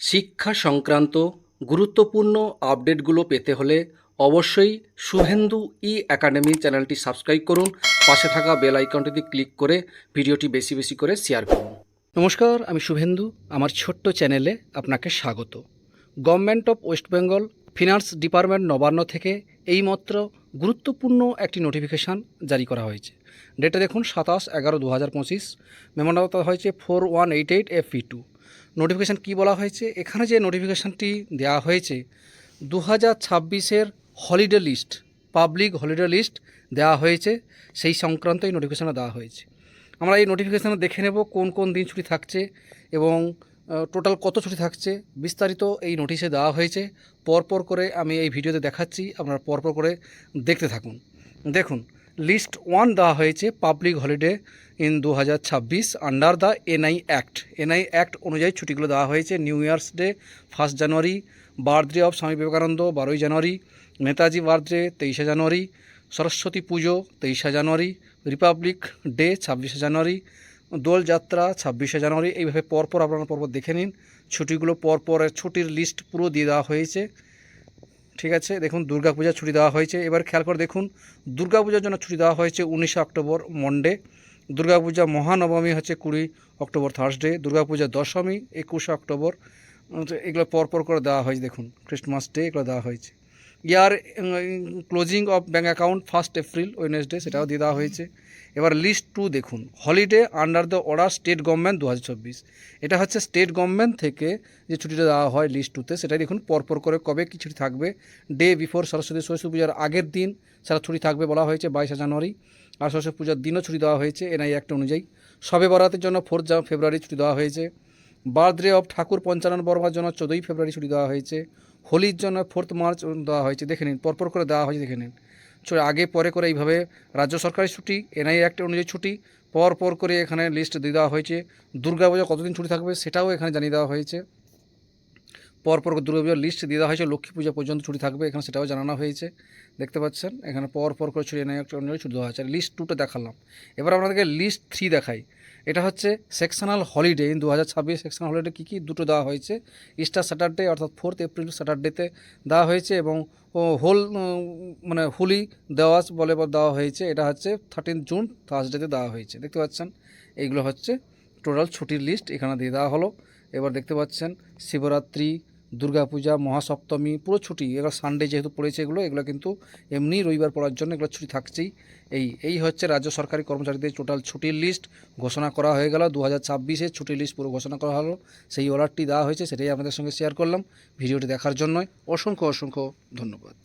শিক্ষা সংক্রান্ত গুরুত্বপূর্ণ আপডেটগুলো পেতে হলে অবশ্যই শুভেন্দু ই একাডেমি চ্যানেলটি সাবস্ক্রাইব করুন। পাশে থাকা বেল আইকনটিতে ক্লিক করে ভিডিওটি বেশি বেশি করে শেয়ার করুন। নমস্কার, আমি শুভেন্দু। আমার ছোট্ট চ্যানেলে আপনাকে স্বাগত। Government of West Bengal finance department Nabanna থেকে এইমাত্র গুরুত্বপূর্ণ একটি নোটিফিকেশান জারি করা হয়েছে। ডেটে দেখুন সাতাশ এগারো দু হাজার পঁচিশ মেমোটা হয়েছে four one eight eight F P two notification কী বলা হয়েছে? এখানে যে নোটিফিকেশানটি দেওয়া হয়েছে দু হাজার ছাব্বিশের holiday list public holiday list দেওয়া হয়েছে। সেই সংক্রান্ত এই নোটিফিকেশানটা দেওয়া হয়েছে। আমরা এই নোটিফিকেশানে দেখে নেব কোন কোন দিন ছুটি থাকছে এবং টোটাল কত ছুটি থাকছে? বিস্তারিত এই নোটিশে দেওয়া হয়েছে। পরপর করে আমি এই ভিডিওতে দেখাচ্ছি, আপনারা পরপর করে দেখতে থাকুন। দেখুন লিস্ট ওয়ান দেওয়া হয়েছে পাবলিক হলিডে ইন দু হাজার ছাব্বিশ under the NI act NI act অনুযায়ী ছুটিগুলো দেওয়া হয়েছে। New year's day first January birthday of Swami Vivekananda, বারোই জানুয়ারি নেতাজি বার্থডে তেইশে জানুয়ারি সরস্বতী পুজো, তেইশে জানুয়ারি রিপাবলিক ডে ছাব্বিশে জানুয়ারি দোলযাত্রা ছাব্বিশে জানুয়ারি, এইভাবে পরপর আপনারা পরপর দেখে নিন। ছুটিগুলো পরপর ছুটির লিস্ট পুরো দিয়ে দেওয়া হয়েছে। ঠিক আছে, দেখুন দুর্গাপূজার ছুটি দেওয়া হয়েছে। এবার খেয়াল করে দেখুন দুর্গাপূজার জন্য ছুটি দেওয়া হয়েছে উনিশে অক্টোবর মন্ডে দুর্গাপূজা মহানবমী হচ্ছে কুড়ি অক্টোবর থার্সডে দুর্গাপূজা দশমী, একুশে অক্টোবর। এগুলো পরপর করে দেওয়া হয়েছে, দেখুন ক্রিসমাস ডে এগুলো দেওয়া হয়েছে। Year closing of bank account first April Wednesday সেটাও দিয়ে দেওয়া হয়েছে। এবার লিস্ট টু দেখুন। Holiday under the order state government দু হাজার চব্বিশ। এটা হচ্ছে স্টেট গভর্নমেন্ট থেকে যে ছুটিটা দেওয়া হয় লিস্ট টুতে সেটাই দেখুন পরপর করে কবে কী ছুটি থাকবে। ডে বিফোর সরস্বতী সরস্বতী পূজার আগের দিন সেটা ছুটি থাকবে বলা হয়েছে, বাইশে জানুয়ারি। আর সরস্বতী পূজার দিনও ছুটি দেওয়া হয়েছে এনআই অ্যাক্ট অনুযায়ী। সবে বরাতের জন্য ফোর্থ ফেব্রুয়ারি ছুটি দেওয়া হয়েছে। বার্থডে অফ ঠাকুর পঞ্চানন বর্মার জন্য চোদ্দোই ফেব্রুয়ারি ছুটি দেওয়া হয়েছে। হোলির জন্য ফোর্থ মার্চ দেওয়া হয়েছে, দেখে নিন, পরপর করে দেওয়া হয়েছে, দেখে নিন। আগে পরে করে এইভাবে রাজ্য সরকারি ছুটি এনআই অ্যাক্ট অনুযায়ী ছুটি পর পর করে এখানে লিস্ট দিয়ে দেওয়া হয়েছে। দুর্গাপূজা কতদিন ছুটি থাকবে সেটাও এখানে জানিয়ে দেওয়া হয়েছে। পরপর দুর্গাপূজার লিস্ট দিয়ে দেওয়া হয়েছে, লক্ষ্মী পূজা পর্যন্ত ছুটি থাকবে, এখানে সেটাও জানানো হয়েছে। দেখতে পাচ্ছেন, এখানে পর পর করে ছুটি এনআই অ্যাক্ট অনুযায়ী ছুটি দেওয়া হয়েছে। লিস্ট টুটা দেখালাম। এবার আপনাদেরকে লিস্ট থ্রি দেখাই। এটা হচ্ছে সেকশনাল হলিডে দু হাজার ছাব্বিশ সেকশনাল হলিডে কী কী দুটো দেওয়া হয়েছে? ইস্টার স্যাটারডে অর্থাৎ ফোর্থ এপ্রিল স্যাটারডেতে দেওয়া হয়েছে এবং হোল মানে হোলি দেওয়া বলে দেওয়া হয়েছে। এটা হচ্ছে থার্টিন জুন থার্সডেতে দেওয়া হয়েছে। দেখতে পাচ্ছেন? এইগুলো হচ্ছে টোটাল ছুটির লিস্ট এখানে দিয়ে দেওয়া হলো। এবার দেখতে পাচ্ছেন, শিবরাত্রি দুর্গাপূজা, মহাসপ্তমী, পুরো ছুটি, এগুলো সানডে যেহেতু পড়েছে এগুলো এগুলো কিন্তু এমনি রবিবার পড়ার জন্য এগুলো ছুটি থাকছেই। এই এই হচ্ছে রাজ্য সরকারি কর্মচারীদের টোটাল ছুটির লিস্ট ঘোষণা করা হয়ে গেল। দু হাজার ছাব্বিশে ছুটির লিস্ট পুরো ঘোষণা করা হলো। সেই অর্ডারটি দেওয়া হয়েছে, সেটাই আপনাদের সঙ্গে শেয়ার করলাম। ভিডিওটি দেখার জন্যই অসংখ্য অসংখ্য ধন্যবাদ।